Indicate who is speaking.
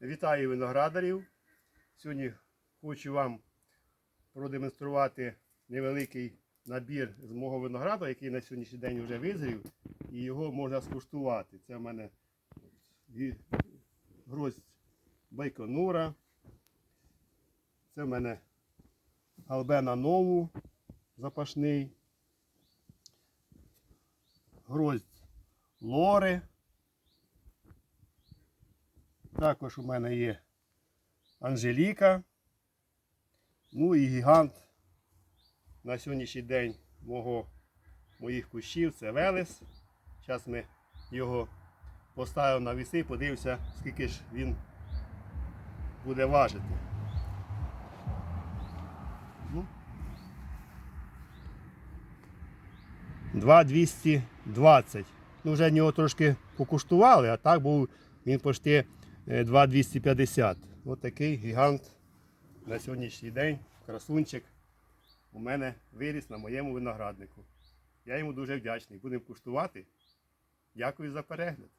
Speaker 1: Вітаю виноградарів. Сьогодні хочу вам продемонструвати невеликий набір з мого винограду, який на сьогоднішній день вже визрів, і його можна скуштувати. Це в мене гроздь байконура. Це в мене албена нову запашний. Гроздь лори. Також у мене є Анжеліка. Ну і гігант на сьогоднішній день мого, моїх кущів це Велес. Зараз ми його поставимо на віси, подивимося, скільки ж він буде важити. Ну. 2,220. Ну, вже нього трошки покуштували, а так був він почти 2,250. Ось такий гігант на сьогоднішній день, красунчик, у мене виріс на моєму винограднику. Я йому дуже вдячний. Будемо куштувати. Дякую за перегляд.